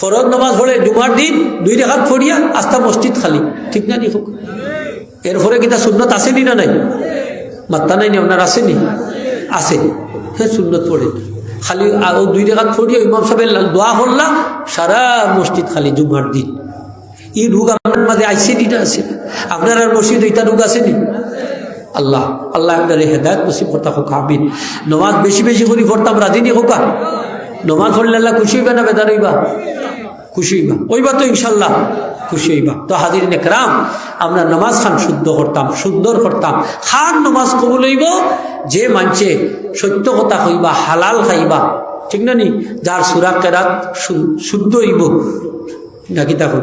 ফরজ নামাজ পড়ে জুমার দিন দুই রেখাত ফড়িয়া আস্থা মসজিদ খালি। ঠিক না নি হোক এরপরে কিতা সুন্নত আসেনি না নাই? মাত্তা নাই নি আপনার আসেনি? আছে হ্যাঁ সুন্নত পড়ে। খালি আরও দুই রেখাত ফড়িয়া ইমাম সাহেব দোয়া করলা, সারা মসজিদ খালি জুমার দিন। এই রোগ আপনার মাঝে আইসেনি না আছে আপনার আর মসজিদ এইটা রোগ আসেনি? আল্লাহ আল্লাহ আপনার হেদায়ত নসিব করতা হোক, আমিন। নমাজ বেশি বেশি করে পড়তাম রাজিনী হোকা নমাজ পড়লে আল্লাহ খুশি হইবা না বেদার হইবা খুশি হইবা। ওইবা তো ইনশাল্লাহ খুশি হইবা। তো হাজির নেকরাম আমরা নমাজ খান শুদ্ধ করতাম, সুন্দর করতাম। খান নমাজ কবুল হইব, যে মানছে সত্য কথা হইবা হালাল খাইবা। ঠিক না নি? যার সুরা কেরাত শুদ্ধ হইব। নাকি তখন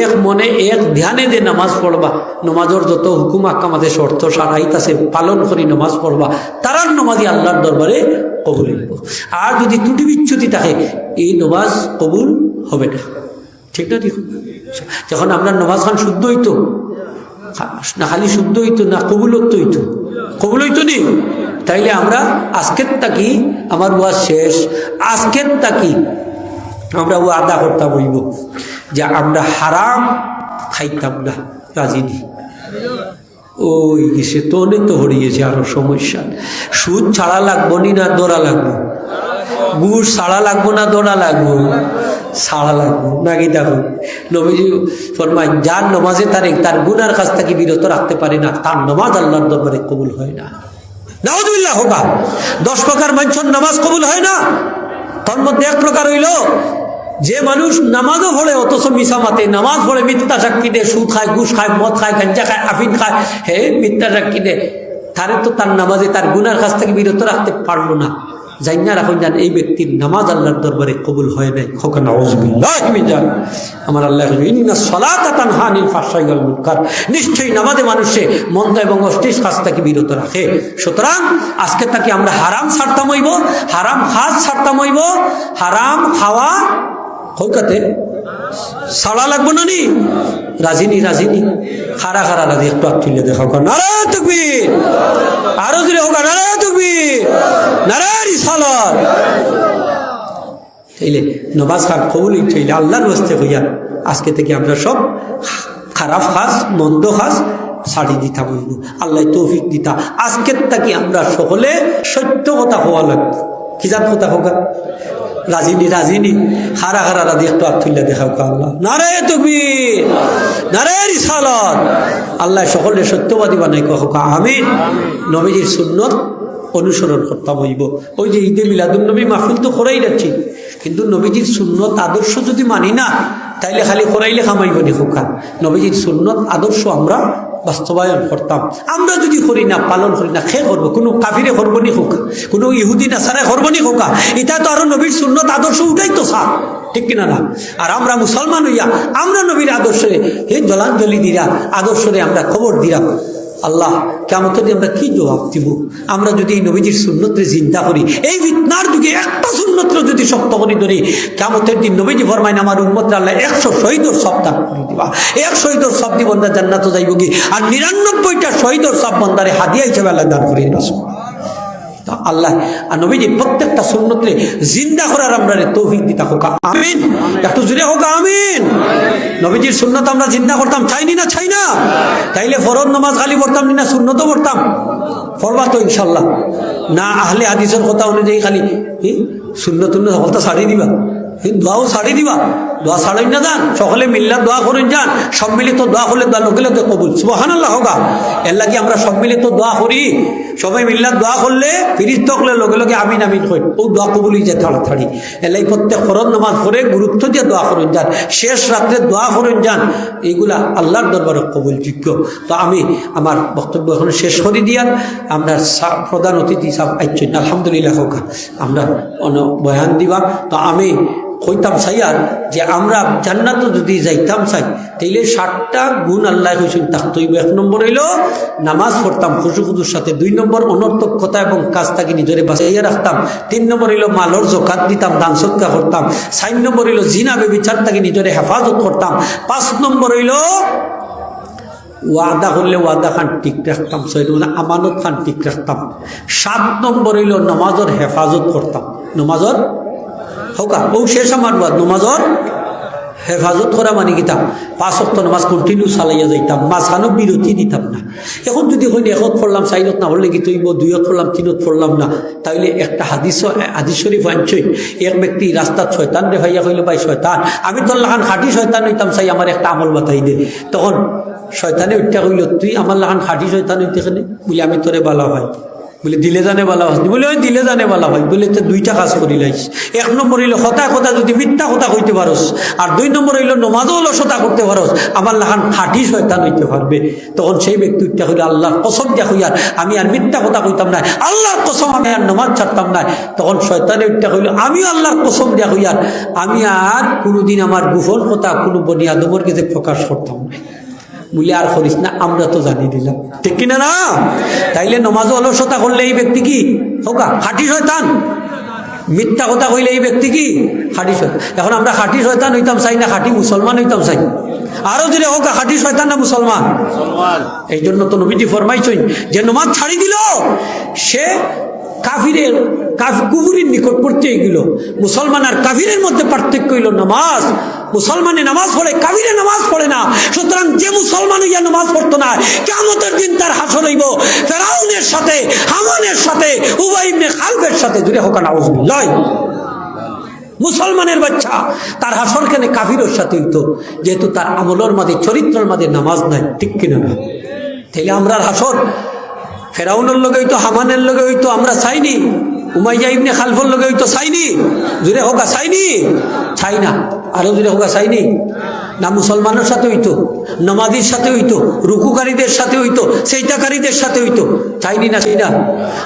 এক মনে, এক ধ্যানে যে নামাজ পড়বা, নমাজের যত হুকুম আকামাতে শর্ত সারাইত আছে, পালন করি নামাজ পড়বা, তারার নমাজি আল্লাহর দরবারে কবুল আর যদি ত্রুটি বিচ্ছুতি থাকে, এই নমাজ কবুল হবে না। ঠিক না, দেখুন? যখন আমরা নমাজ খান শুদ্ধ হইতো না খালি শুদ্ধ হইতো না কবুলত্ব হইতো কবুল হইতো নি তাইলে আমরা আজকের তাকি আমার ওয়াজ শেষ। আজকের তাকি আমরা ও আদা করতাম হইব যে আমরা হারাম খাইতাম না রাজিনী ওই গেছে তো, অনেক তো হরিয়েছে আরও সমস্যা। সুদ ছাড়া লাগবো নি না দৌড়া লাগবো? গুড় ছাড়া লাগবো না দৌড়া লাগবো? ছাড়া লাগবো নাকি দেখো নবীজি ফরমাই যার নমাজে তার তার গুনার কাছ থেকে বিরত রাখতে পারে না, তার নমাজ আল্লাহর দরবারে কবুল হয় না। নাউজুবিল্লাহ হোকা দশ প্রকার মাঞ্ছন নামাজ কবুল হয় না? তার মধ্যে এক প্রকার হইল, যে মানুষ নামাজও পড়ে, অথচ মিশা মাতে, নামাজ পড়ে, মিথ্যা সাক্ষী দে সুদ খায়, ঘুষ খায়, মদ খায়, গাঞ্জা খায়, আফিন খায়, হে মিথ্যা সাক্ষী দে তারে তো তার নামাজে তার গুনার কাছ থেকে বিরত রাখতে পারল না। জাইনা রাখুন যান এই ব্যক্তির নামাজ আল্লাহর দরবারে কবুল হয় নাই। খোকা নওয়াজবিল্লাহ যান আমার আল্লাহ ইন্না ফাশাইল মুনকার। নিশ্চয়ই নামাজে মানুষে মন্দ এবং অষ্টিস কাজ থেকে বিরত রাখে। সুতরাং আজকে তাকে আমরা হারাম ছাড়তাম হইব, হারাম খাস ছাড়তাম হইব, হারাম খাওয়া কলকাতে সাড়া লাগবো না নি? রাজিনী রাজিনী খারা খারা রাজি একটু হাত তুলে কর নারায় তকবীর। আরও জুড়ে হোক নারায় তকবীর। নারায় রিসালত। তাইলে নবাজ খান কবুল চাইলে আল্লাহর বস্তে হইয়া আজকে থেকে আমরা সব খারাপ খাস, মন্দ খাস ছাড়ি দিতা বলব আল্লাহ তৌফিক দিতা। আজকের তাকি আমরা সকলে সত্য কথা হওয়া লাগবে। কি জান কথা হোক রাজিনী রাজিনী হারা হারা রাজি, একটু আর তুললে দেখাও আল্লাহ। নারায় তুমি নারায় রিসালত। আল্লাহ সকলে সত্যবাদী বানাই হোক, আমিন। নবীজির সুন্নত অনুসরণ করতাম হইব। ওই যে ঈদে মিলাদুল নবী মাহফিল তো করাই যাচ্ছি। কিন্তু নবীজির সুন্নত আদর্শ যদি মানি না, তাইলে খালি করাইলে খামাইব নি খোকা নবীজির সুন্নত আদর্শ আমরা বাস্তবায়ন করতাম। আমরা যদি করি না, পালন করি না খে করব? কোনো কাফিরে করব খোকা কোনো ইহুদি না সারা করব নি খোকা এটা তো আরও নবীর সুন্নত আদর্শ উঠাই তো সার। ঠিক কিনা না? আর আমরা মুসলমান হইয়া, আমরা নবীর আদর্শে, হে জলাঞ্জলি দিরা আদর্শরে আমরা খবর দিলাম আল্লাহ কেমন আমরা কি জবাব দিব? আমরা যদি এই নবীজির সুন্নতরে চিন্তা করি এই বিতনার যুগে একটা সুন্নতরে যদি সপ্ত করি ধরি কেমতের দিন নবীজি ফরমাইন, আমার উন্মত আল্লাহ একশো শহীদর দান করে দিবা। এক শহীদর সব দি বন্ধা জান্নাত যাইব কি? আর নিরানব্বইটা শহীদর সব বন্ধারে হাদিয়া হিসেবে আল্লাহ দান করিয়ে রাসুল তো আল্লাহ, আর নবীজি প্রত্যেকটা সুন্নতরে জিন্দা করার আমরা তৌফিক দিতা হোক। আমিন। একটু জুড়ে হোক, আমিন। নবীজির সুন্নত আমরা চিন্তা করতাম, চাইনি না, চাই না। তাইলে ফরজ নামাজ খালি পড়তাম না শূন্য তো পড়তাম। পড়বা তো ইনশাল্লাহ না আহলে হাদিসের কথা অনুযায়ী খালি শূন্য উন্নত হলতা সারিয়ে দিবা। দোয়াও সারিয়ে দিবা। দোয়া ছাড়াই না যান, সকলে মিল্লা দোয়া করুন যান, সম্মিলিত দোয়া করলে দোয়া লোকেলে তো কবুল। সুবাহান আল্লাহ হোগা। এর লাগে আমরা সম্মিলিত দোয়া করি। সবাই মিল্লা দোয়া করলে ফিরিস তকলে লগে লগে আমিন আমিন কই ও দোয়া কবুলই যে তাড়াতাড়ি। এলাই প্রত্যেক ফরজ নামাজ পড়ে গুরুত্ব দিয়ে দোয়া করুন যান। শেষ রাত্রে দোয়া করুন যান। এইগুলা আল্লাহর দরবারে কবুলযোগ্য। তো আমি আমার বক্তব্য এখন শেষ করে দিয়ার আমরা প্রধান অতিথি সাহ আইছেন আলহামদুলিল্লাহ হোক আমরা অন বয়ান দিবা। তো আমি কইতাম চাইয়ার যে আমরা জান্নাত যদি যাইতাম চাই তাইলে ষাটটা গুণ আল্লাহ হয়েছেন তাকতইব এক নম্বর হইল, নামাজ পড়তাম, খুশু খুদুর সাথে। দুই নম্বর অনর্থক কথা এবং কাজ তাকে নিজরে বাঁচাইয়া রাখতাম। তিন নম্বর হইল মালর জকাত দিতাম, দান সৎকা করতাম। চার নম্বর হইল জিনা বেবিচার তাকে নিজরে হেফাজত করতাম। পাঁচ নম্বর হইল, ওয়াদা করলে ওয়াদা খান ঠিক রাখতাম ছয় নম্বর আমানত খান ঠিক রাখতাম। সাত নম্বর হইল নমাজর হেফাজত করতাম। নমাজর হোকা? ও শেষ আমার বাদ নমাজর হেফাজত করা মানে কিতাম পাঁচ অক্ট নামাজ কন্টিনিউ চালাইয়া যাইতাম মাঝখানো বিরতি দিতাম না। এখন যদি হইনি একত পড়লাম চাইনত না হলে কি তৈব, দুইত পড়লাম তিনত পড়লাম না, তাইলে একটা হাদিস হাদিস শরীফ আনছই এক ব্যক্তি রাস্তার শয়তান রে ভাইয়া কইলে, ভাই শয়তান আমি তোর লাখান খাঁটি শয়তান হইতাম, চাই আমার একটা আমল বাতাই দে। তখন শয়তানে উঠা কইল, তুই আমার লাখান খাঁটি শয়তান হইতে বলে, আমি তোরে বালা ভাই। বলে, দিলে জানে বালা হয় বলে, ওই দিলে জানে বালা হয় বলে, তো দুইটা কাজ করি লাইস এক নম্বর হইল হতা কথা, যদি মিথ্যা কথা কইতে পারস। আর দুই নম্বর হইল নমাজও অলসতা করতে পারস। আমার লাখান খাঁটি শয়তান হইতে পারবে। তখন সেই ব্যক্তিটা হইল আল্লাহর কসম দিয়া হইয়ার আমি আর মিথ্যা কথা কইতাম না। আল্লাহর কসম আমি আর নমাজ ছাড়তাম না। তখন শয়তানের উঠটা হইল আমিও আল্লাহর কসম দিয়া হইয়ার আমি আর কোনোদিন আমার গুফল কথা, কোনো বনি আদমর কাছে প্রকাশ করতাম না। বলে আর করিস না আমরা তো জানি দিলাম। ঠিক কিনা না? তাইলে নমাজ অলসতা করলে এই ব্যক্তি কি? হোকা খাটি শয়তান? মিথ্যা কথা কইলে এই ব্যক্তি কি? খাটি শয়তান। এখন আমরা খাটি শয়তান হইতাম চাই না খাটি মুসলমান হইতাম চাই? আরও যদি হোক খাটি শয়তান না মুসলমান? এই জন্য তো নবীজি ফরমাইছেন যে নমাজ ছাড়ি দিল সে কাফিরের, কাফ কুহুরির নিকটবর্তী এগুলো মুসলমান আর কাফিরের মধ্যে পার্থক্য হইল নামাজ। মুসলমানে নামাজ পড়ে কাবিরে নামাজ পড়ে না। সুতরাং যে মুসলমান হইয়া নামাজ পড়তো না কেমতের দিন তার হাসর হইব। ফেরাউনের সাথে, হামানের সাথে উবাইবনে খালফের সাথে জুড়ে হোক নাউজুবিল্লাহ মুসলমানের বাচ্চা, তার হাসর কেন কাফিরের সাথে হইতো। যেহেতু তার আমলের মাঝে, চরিত্রের মাঝে নামাজ নাই, ঠিক কিনা না? তাইলে আমরা হাসর ফেরাউনের লগে হইতো, হামানের লগে হইতো, আমরা চাইনি। উমাইয়া ইবনে খালফর লগে হইতো, চাইনি। জুড়ে হোকা চাইনি? চাই না। আরও জুড়ে হোকা চাইনি? না মুসলমানের সাথে হইতো নমাদির সাথে হইতো, রুকুকারীদের সাথে হইতো সেইটাকারীদের সাথে হইতো। চাইনি না, চাই না।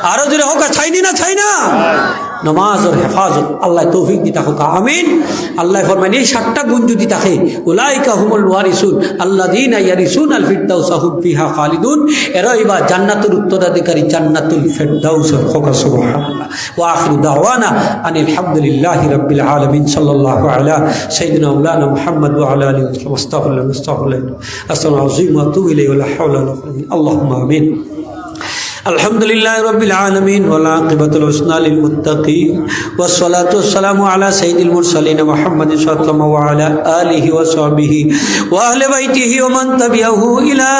আরও জুড়ে হোকা চাইনি না, চাই না। নমাজ ওর হেফাজত, আল্লাহ তৌফিক দি থাকুক আমিন। আল্লাহ ফরমান এই সাতটা গুণ যদি থাকে, উলাইকা হুমুল ওয়ারিসুন আল্লাহ দিন ইয়ারিসুন আল ফিরদাউস সাহুব ফিহা খালিদুন। এরাই বা জান্নাতুল উত্তরাধিকারী, জান্নাতুল ফিরদাউস হোকা সুবহানাল্লাহ। ওয়া দাওয়ানা আনিল হামদুলিল্লাহি রাব্বিল আলামিন সাল্লাল্লাহু আলা সাইয়্যিদিনা মাওলানা মুহাম্মদ ওয়া আলা আলিহি ওয়া সাহবিহি ওয়া কুওয়াতা ইল্লা বিল্লাহ আমিন। الحمد لله رب العالمين والعاقبة الحسنى للمتقين والصلاة والسلام على سيد المرسلين محمد صلى الله عليه وسلم وعلى آله وصحبه وأهل بيته ومن تبعه إلى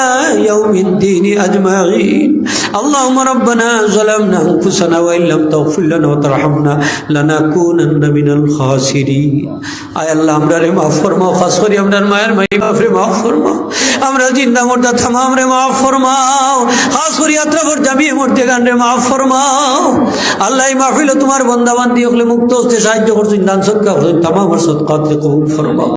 يوم الدين أجمعين اللهم ربنا ظلمنا أنفسنا وإن لم تغفر لنا وترحمنا لنكونن من الخاسرين আয় আল্লাহ আমরা রে মাফ ফরমাও খাস করি আমরার মায়ের মাই বাপ রে মাফ ফরমাও আমরা জিন্দা মোর্দা থামাম রে মাফ ফরমাও খাস করি যাত্রা কর মূর্তি কাণ্ডে মাফ ফরমাও। আল্লাহ মাহফিল তোমার বন্দাবান্দি হলে মুক্ত হতে সাহায্য করছেন দান সৎকা করছেন তামাম সৎকার কবুল ফরমাও।